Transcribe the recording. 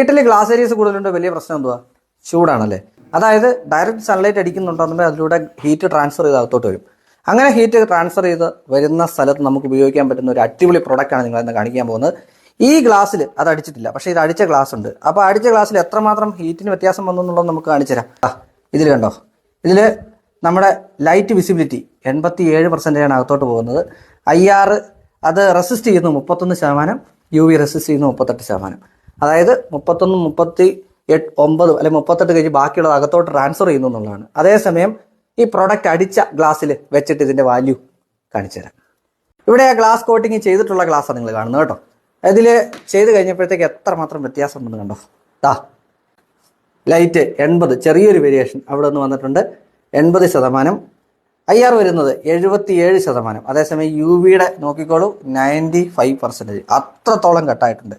വീട്ടിൽ glass Arias കൂടുതലുണ്ട്? വലിയ പ്രശ്നം എന്തുവാ? ചൂടാണല്ലേ? അതായത് ഡയറക്റ്റ് സൺലൈറ്റ് അടിക്കുന്നുണ്ടെന്നുണ്ടെങ്കിൽ അതിലൂടെ ഹീറ്റ് ട്രാൻസ്ഫർ ചെയ്ത് അകത്തോട്ട് വരും. അങ്ങനെ ഹീറ്റ് ട്രാൻസ്ഫർ ചെയ്ത് വരുന്ന സ്ഥലത്ത് നമുക്ക് ഉപയോഗിക്കാൻ പറ്റുന്ന ഒരു അടിപൊളി പ്രൊഡക്റ്റാണ് നിങ്ങൾ ഇന്ന് കാണിക്കാൻ പോകുന്നത്. ഈ ഗ്ലാസ്സിൽ അത് അടിച്ചിട്ടില്ല. പക്ഷേ ഇത് അടിച്ച ഗ്ലാസ് ഉണ്ട്. അപ്പോൾ അടിച്ച ഗ്ലാസ്സിൽ എത്രമാത്രം ഹീറ്റിന് വ്യത്യാസം വന്നു എന്നുള്ളത് നമുക്ക് കാണിച്ചു തരാം. ഇതിൽ കണ്ടോ? ഇതിൽ നമ്മുടെ ലൈറ്റ് വിസിബിലിറ്റി എൺപത്തി ഏഴ് പെർസെന്റേജാണ് അകത്തോട്ട് പോകുന്നത്. ഐ അത് റെസിസ്റ്റ് ചെയ്യുന്നു മുപ്പത്തൊന്ന് ശതമാനം യു വി റെസിസ്റ്റ് ചെയ്യുന്നു മുപ്പത്തെട്ട് ശതമാനം. അതായത് മുപ്പത്തൊന്ന് മുപ്പത്തി എട്ട് ഒമ്പത് അല്ലെങ്കിൽ മുപ്പത്തെട്ട് കഴിഞ്ഞ് ബാക്കിയുള്ളത് അകത്തോട്ട് ട്രാൻസ്ഫർ ചെയ്യുന്നു എന്നുള്ളതാണ്. അതേസമയം ഈ പ്രൊഡക്റ്റ് അടിച്ച ഗ്ലാസ്സിൽ വെച്ചിട്ട് ഇതിന്റെ വാല്യൂ കാണിച്ചു തരാം. ഇവിടെ ആ ഗ്ലാസ് കോട്ടിങ് ചെയ്തിട്ടുള്ള ഗ്ലാസ്സാണ് നിങ്ങൾ കാണുന്നത് കേട്ടോ. ഇതിൽ ചെയ്ത് കഴിഞ്ഞപ്പോഴത്തേക്ക് എത്രമാത്രം വ്യത്യാസം ഉണ്ടെന്ന് കണ്ടോ? ദാ ലൈറ്റ് എൺപത് ചെറിയൊരു വേരിയേഷൻ അവിടെ നിന്ന് വന്നിട്ടുണ്ട്. എൺപത് ശതമാനം. ഐ ആർ വരുന്നത് എഴുപത്തി ഏഴ് ശതമാനം. അതേസമയം യു വിയുടെ നോക്കിക്കോളൂ നയന്റി ഫൈവ് പെർസെന്റേജ് അത്രത്തോളം കട്ടായിട്ടുണ്ട്